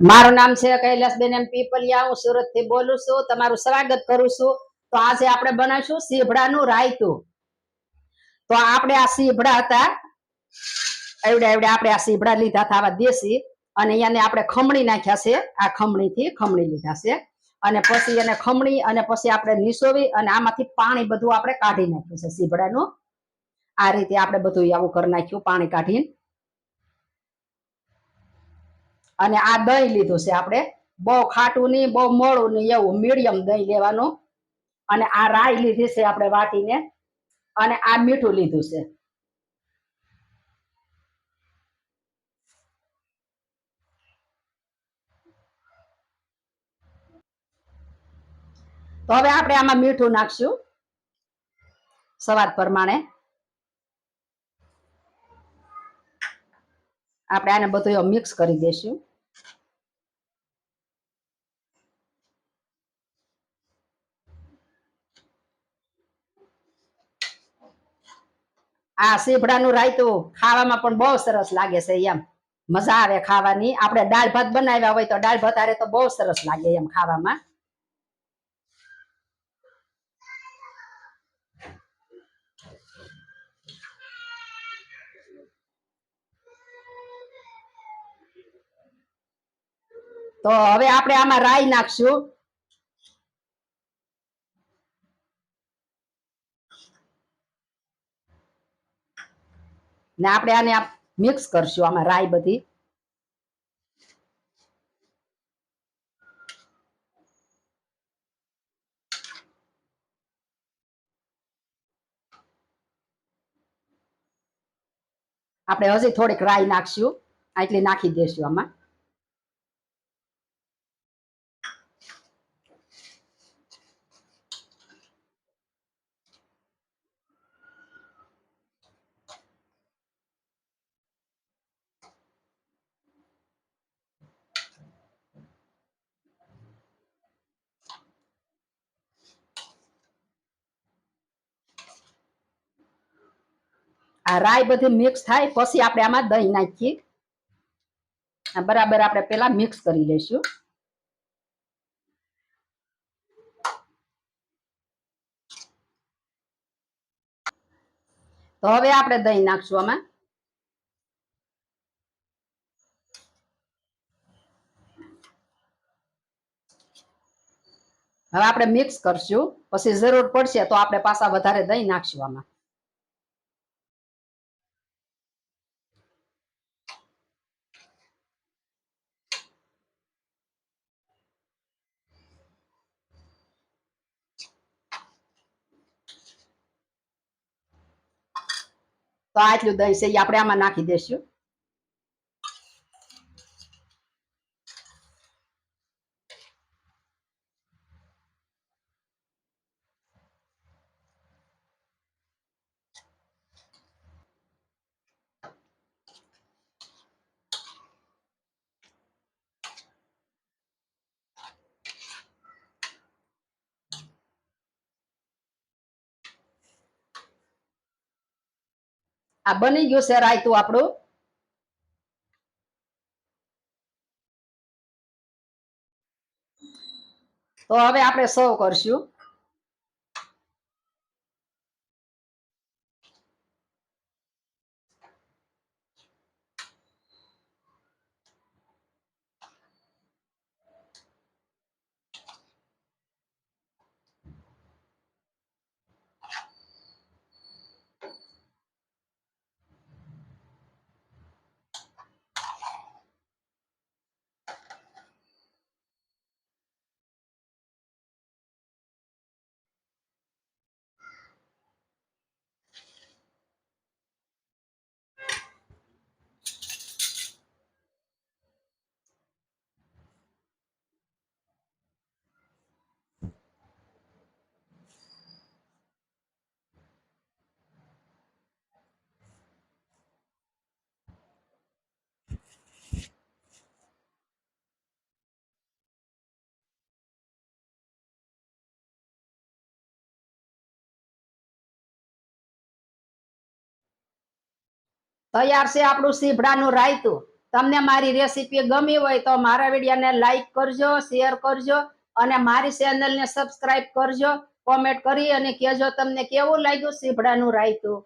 મારું નામ છે કૈલાસબેન એમ પીપલિયા. હું સુરતથી બોલું છું. તમારું સ્વાગત કરું છું. તો આજે આપણે બનાવીશું સીભડાનું રાયતું. તો આપણે આ સીભડા હતા. એવડે એવડે આપણે આ સીભડા લીધા હતા આવા દેશી. અને એને આપણે ખમણી નાખ્યા છે. આ ખમણી થી ખમણી લીધા છે. અને પછી એને ખમણી અને પછી આપણે નીસોવી અને આમાંથી પાણી બધું આપણે કાઢી નાખ્યું છે સીભડાનું આ રીતે આપણે બધું આવું કરી નાખ્યું, પાણી કાઢીને. અને આ દહીં લીધું છે આપણે. બહુ ખાટું નહીં, બહુ મોડું નહીં, એવું મીડિયમ દહીં લેવાનું. અને આ રાઈ લીધી છે આપણે વાટીને. અને આ મીઠું લીધું છે. તો હવે આપણે આમાં મીઠું નાખશું. સ્વાદ પ્રમાણે. આપણે આને બધું મિક્સ કરી દઈશું આ સીભડાનું રાયતું ખાવામાં પણ બહુ સરસ લાગે છે એમ. મજા આવે ખાવાની. આપણે દાળ ભાત બનાવ્યા હોય તો દાળ ભાત આરે તો બહુ સરસ લાગે એમ ખાવામાં. તો હવે આપણે આમાં રાઈ નાખશું. ને આપણે આને મિક્સ કરશું, આમાં રાઈ બધી. આપણે હજી થોડીક રાઈ નાખશું આટલી નાખી દેશું આમાં. આ રાઈ બધી મિક્સ થાય, પછી આપણે આમાં દહીં નાખીએ. બરાબર આપણે પેલા મિક્સ કરી લઈશું. તો હવે આપણે દહીં નાખશું આમાં. હવે આપણે મિક્સ કરશું. પછી જરૂર પડશે તો આપણે પાછા વધારે દહીં નાખશું આમાં. તો આટલું દહીં છે એ આપણે આમાં નાખી દઈશું આ બની ગયું છે રાયતું આપણું. તો હવે આપણે સર્વ કરશું. તૈયાર છે આપણું સીભડાનું રાયતું. તમને મારી રેસીપી ગમી હોય તો મારા વિડીયોને લાઈક કરજો, શેર કરજો અને મારી ચેનલને સબસ્ક્રાઇબ કરજો, કોમેન્ટ કરી અને કહેજો તમને કેવું લાગ્યું સીભડાનું રાયતું.